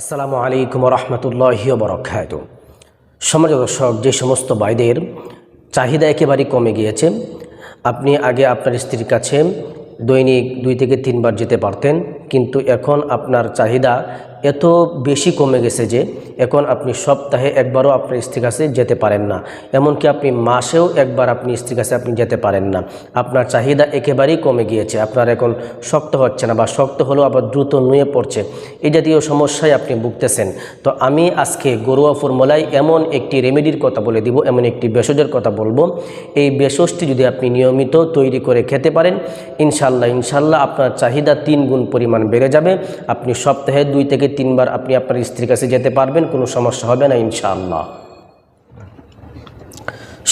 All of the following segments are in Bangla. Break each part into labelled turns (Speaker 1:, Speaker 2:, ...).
Speaker 1: আসসালামু আলাইকুম রহমতুল্লাহ বরক্ষায়ত সমাজ দর্শক, যে সমস্ত বাইদের চাহিদা একেবারেই কমে গিয়েছে, আপনি আগে আপনার স্ত্রীর কাছে দৈনিক দুই থেকে তিনবার যেতে পারতেন, কিন্তু এখন আপনার চাহিদা এত বেশি কমে গেছে যে এখন আপনি সপ্তাহে একবারও আপনার স্ত্রীর কাছে যেতে পারেন না। এমনকি আপনি মাসেও একবার আপনি স্ত্রীর কাছে আপনি যেতে পারেন না। আপনার চাহিদা একেবারেই কমে গিয়েছে। আপনার এখন শক্ত হচ্ছে না বা শক্ত হলেও আবার দ্রুত নুয়ে পড়ছে। এই জাতীয় সমস্যায় আপনি ভুগতেছেন। তো আমি আজকে গরুয়া ফর্মুলায় এমন একটি রেমেডির কথা বলে দিব, এমন একটি ভেষজের কথা বলব। এই ভেষজটি যদি আপনি নিয়মিত তৈরি করে খেতে পারেন ইনশাল্লাহ ইনশাল্লাহ আপনার চাহিদা তিন গুণ পরিমাণ বেড়ে যাবে। আপনি সপ্তাহে দুই থেকে তিনবার আপনি আপনার স্ত্রীর কাছে যেতে পারবেন, কোনো সমস্যা হবে না, ইনশাআল্লাহ।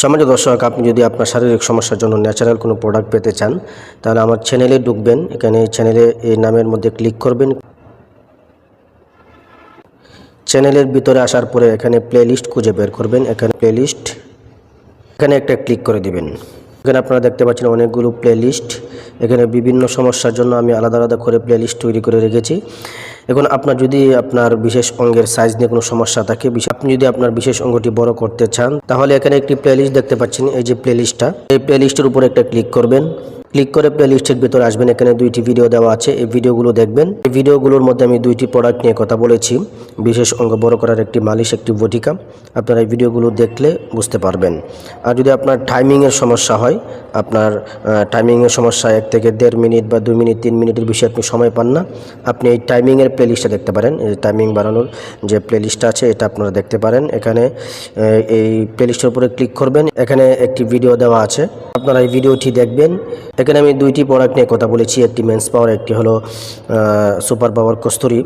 Speaker 1: সমাজ দর্শক, আপনি যদি আপনার শারীরিক সমস্যার জন্য ন্যাচারাল কোনো প্রোডাক্ট পেতে চান, তাহলে আমার চ্যানেলে ঢুকবেন। এখানে চ্যানেলে এই নামের মধ্যে ক্লিক করবেন। চ্যানেলের ভিতরে আসার পরে এখানে প্লেলিস্ট খুঁজে বের করবেন। এখানে প্লেলিস্ট এখানে একটা ক্লিক করে দিবেন। এখানে আপনারা দেখতে পাচ্ছেন অনেকগুলো প্লেলিস্ট এখানে বিভিন্ন সমস্যার জন্য আমি আলাদা আলাদা করে প্লেলিস্ট তৈরি করে রেখেছি। এখন আপনার যদি আপনার বিশেষ অঙ্গের সাইজ নিয়ে কোনো সমস্যা থাকে আপনি যদি আপনার বিশেষ অঙ্গটি বড় করতে চান, তাহলে এখানে একটি প্লেলিস্ট দেখতে পাচ্ছেন, এই যে প্লেলিস্টটা এই প্লেলিস্টের উপর একটা ক্লিক করবেন। ক্লিক করে প্লে লিস্টের ভিতরে আসবেন। এখানে দুইটি ভিডিও দেওয়া আছে। এই ভিডিওগুলো দেখবেন। এই ভিডিওগুলোর মধ্যে আমি দুইটি প্রোডাক্ট নিয়ে কথা বলেছি। বিশেষ অঙ্গ বড় করার একটি মালিশ, একটি বটিকা। আপনারা এই ভিডিওগুলো দেখলে বুঝতে পারবেন। আর যদি আপনার টাইমিংয়ের সমস্যা হয়, আপনার টাইমিংয়ের সমস্যা এক থেকে দেড় মিনিট বা দুই মিনিট, তিন মিনিটের বেশি আপনি সময় পান না। আপনি এই টাইমিংয়ের প্লে লিস্টটা দেখতে পারেন। এই টাইমিং বানানোর যে প্লে লিস্টটা আছে, এটা আপনারা দেখতে পারেন। এখানে এই প্লে লিস্টের উপরে ক্লিক করবেন। এখানে একটি ভিডিও দেওয়া আছে। আপনারা এই ভিডিওটি দেখবেন। এখানে আমি দুইটি প্রোডাক্ট নিয়ে কথা বলেছি। একটি মেন্স পাওয়ার একটি হলো super power kasuri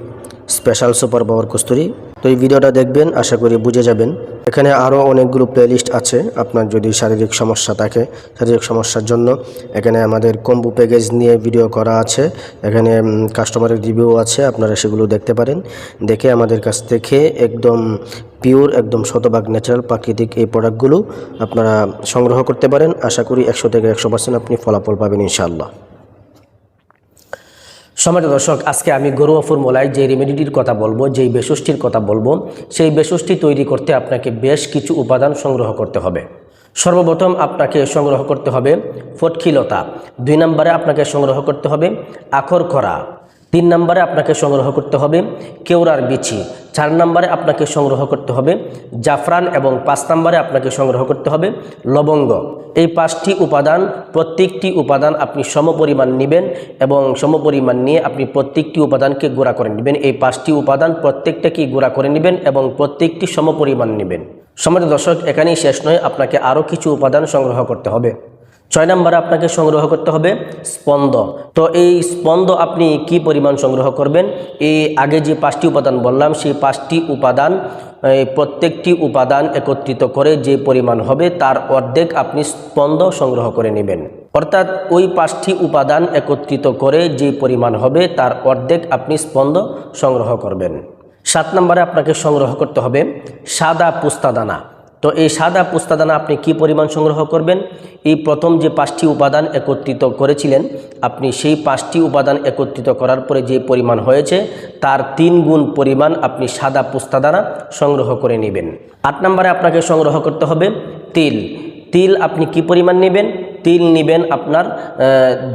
Speaker 1: special super power kasuri. তো এই ভিডিওটা দেখবেন, আশা করি বুঝে যাবেন। এখানে আরও অনেকগুলো প্লেলিস্ট আছে। আপনার যদি শারীরিক সমস্যা থাকে, শারীরিক সমস্যার জন্য এখানে আমাদের কম্বু প্যাকেজ নিয়ে ভিডিও করা আছে। এখানে কাস্টমারের রিভিউ আছে, আপনারা সেগুলো দেখতে পারেন। দেখে আমাদের কাছ থেকে একদম পিওর একদম শতভাগ ন্যাচারাল প্রাকৃতিক এই প্রোডাক্টগুলো আপনারা সংগ্রহ করতে পারেন। আশা করি একশো থেকে একশো পার্সেন্ট আপনি ফলাফল পাবেন ইনশাআল্লাহ। সমাজ দর্শক, আজকে আমি গরুয়া ফর্মুলায় যে রেমেডিটির কথা বলব, যেই বেষষ্ঠির কথা বলব, সেই বেষষ্ঠি তৈরি করতে আপনাকে বেশ কিছু উপাদান সংগ্রহ করতে হবে। সর্বপ্রথম আপনাকে সংগ্রহ করতে হবে ফটকিলতা দুই নম্বরে আপনাকে সংগ্রহ করতে হবে আখর খরা তিন নম্বরে আপনাকে সংগ্রহ করতে হবে কেওড়ার বিচি। চার নম্বরে আপনাকে সংগ্রহ করতে হবে জাফরান এবং পাঁচ নম্বরে আপনাকে সংগ্রহ করতে হবে লবঙ্গ। এই পাঁচটি উপাদান, প্রত্যেকটি উপাদান আপনি সমপরিমাণ নেবেন এবং সমপরিমাণ নিয়ে আপনি প্রত্যেকটি উপাদানকে গুঁড়া করে নেবেন। এই পাঁচটি উপাদান প্রত্যেকটাকেই গুঁড়া করে নেবেন এবং প্রত্যেকটি সমপরিমাণ নেবেন। সমাজ দর্শক, এখানেই শেষ নয়, আপনাকে আরও কিছু উপাদান সংগ্রহ করতে হবে। ছয় নম্বরে আপনাকে সংগ্রহ করতে হবে স্পন্দ। তো এই স্পন্দ আপনি কি পরিমাণ সংগ্রহ করবেন? এই আগে যে পাঁচটি উপাদান বললাম, সেই পাঁচটি উপাদান প্রত্যেকটি উপাদান একত্রিত করে যে পরিমাণ হবে তার অর্ধেক আপনি স্পন্দ সংগ্রহ করে নেবেন। অর্থাৎ ওই পাঁচটি উপাদান একত্রিত করে যে পরিমাণ হবে তার অর্ধেক আপনি স্পন্দ সংগ্রহ করবেন। সাত নম্বরে আপনাকে সংগ্রহ করতে হবে সাদা পুস্তাদানা। তো এই সাদা পুস্তাদানা আপনি কি পরিমাণ সংগ্রহ করবেন? এই প্রথম যে পাঁচটি উপাদান একত্রিত করেছিলেন, আপনি সেই পাঁচটি উপাদান একত্রিত করার পরে যে পরিমাণ হয়েছে, তার তিন গুণ পরিমাণ আপনি সাদা পুস্তাদানা সংগ্রহ করে নেবেন। আট নম্বরে আপনাকে সংগ্রহ করতে হবে তিল। তিল আপনি কি পরিমাণ নেবেন? তিল নেবেন আপনার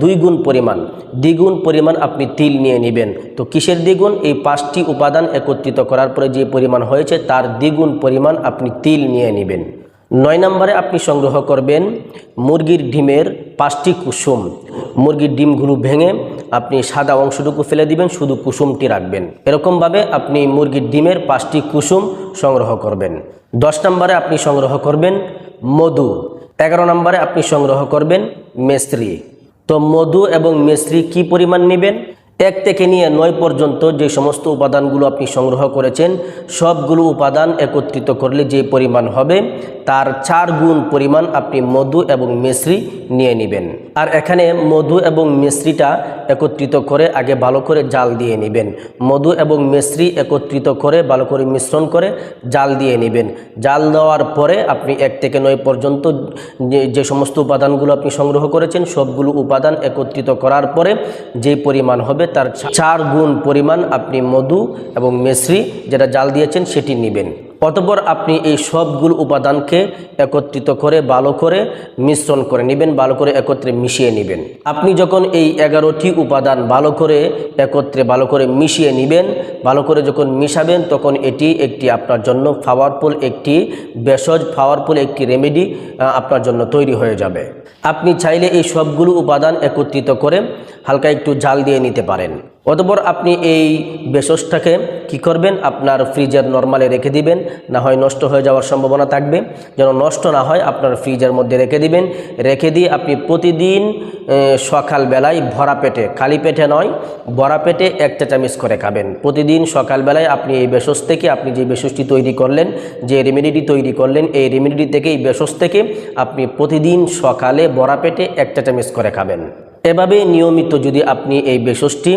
Speaker 1: দুই গুণ পরিমাণ। দ্বিগুণ পরিমাণ আপনি তিল নিয়ে নেবেন। তো কিসের দ্বিগুণ? এই পাঁচটি উপাদান একত্রিত করার পরে যে পরিমাণ হয়েছে তার দ্বিগুণ পরিমাণ আপনি তিল নিয়ে নেবেন। নয় নম্বরে আপনি সংগ্রহ করবেন মুরগির ডিমের পাঁচটি কুসুম। মুরগির ডিমগুলো ভেঙে আপনি সাদা অংশটুকু ফেলে দিবেন, শুধু কুসুমটি রাখবেন। এরকমভাবে আপনি মুরগির ডিমের পাঁচটি কুসুম সংগ্রহ করবেন। দশ নম্বরে আপনি সংগ্রহ করবেন মধু। এগারো নম্বরে আপনি সংগ্রহ করবেন মেস্ত্রি। তো মধু এবং মেস্ত্রি কি পরিমাণ নেবেন? এক থেকে নিয়ে নয় পর্যন্ত যে সমস্ত উপাদানগুলো আপনি সংগ্রহ করেছেন, সবগুলো উপাদান একত্রিত করলে যে পরিমাণ হবে, তার চার গুণ পরিমাণ আপনি মধু এবং মিশ্রি নিয়ে নেবেন। আর এখানে মধু এবং মিশ্রিটা একত্রিত করে আগে ভালো করে জাল দিয়ে নেবেন। মধু এবং মিশ্রি একত্রিত করে ভালো করে মিশ্রণ করে জাল দিয়ে নেবেন। জাল দেওয়ার পরে আপনি এক থেকে নয় পর্যন্ত যে- সমস্ত উপাদানগুলো আপনি সংগ্রহ করেছেন, সবগুলো উপাদান একত্রিত করার পরে যে পরিমাণ হবে তার চার গুণ পরিমাণ আপনি মধু এবং মেসরি যেটা জাল দিয়েছেন সেটি নেবেন। অতপর আপনি এই সবগুলো উপাদানকে একত্রিত করে, ভালো করে মিশ্রণ করে নেবেন, ভালো করে একত্রে মিশিয়ে নেবেন। আপনি যখন এই এগারোটি উপাদান ভালো করে একত্রে, ভালো করে মিশিয়ে নেবেন, ভালো করে যখন মিশাবেন, তখন এটি একটি আপনার জন্য পাওয়ারফুল একটি ভেষজ পাওয়ারফুল একটি রেমেডি আপনার জন্য তৈরি হয়ে যাবে। আপনি চাইলে এই সবগুলো উপাদান একত্রিত করে হালকা একটু জাল দিয়ে নিতে পারেন। অতপর আপনি এই বেসসটাকে কি করবেন? আপনার ফ্রিজের নর্মালে রেখে দিবেন। না হয় নষ্ট হয়ে যাওয়ার সম্ভাবনা থাকবে। যেন নষ্ট না হয়, আপনার ফ্রিজের মধ্যে রেখে দিবেন। রেখে দিয়ে আপনি প্রতিদিন সকালবেলায় ভরা পেটে, খালি পেটে নয়, ভরা পেটে এক চা চামিচ করে খাবেন। প্রতিদিন সকালবেলায় আপনি এই বেসস থেকে, আপনি যে বেসসটি তৈরি করলেন, যে রেমেডিটি তৈরি করলেন, এই রেমেডিটি থেকে, এই বেসস থেকে আপনি প্রতিদিন সকালে ভরা পেটে এক চা চামিচ করে খাবেন। এভাবে নিয়মিত যদি আপনি এই বেসসটি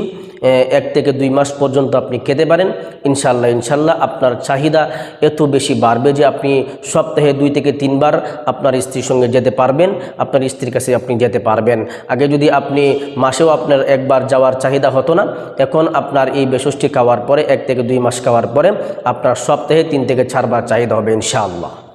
Speaker 1: এক থেকে দুই মাস পর্যন্ত আপনি খেতে পারেন। ইনশাল্লাহ ইনশাল্লাহ আপনার চাহিদা এত বেশি বাড়বে যে আপনি সপ্তাহে দুই থেকে তিনবার আপনার স্ত্রীর সঙ্গে যেতে পারবেন, আপনার স্ত্রীর কাছে আপনি যেতে পারবেন। আগে যদি আপনি মাসেও আপনার একবার যাওয়ার চাহিদা হতো না, এখন আপনার এই বেসসটি খাওয়ার পরে, এক থেকে দুই মাস খাওয়ার পরে আপনার সপ্তাহে তিন থেকে চারবার চাহিদা হবে ইনশাআল্লাহ।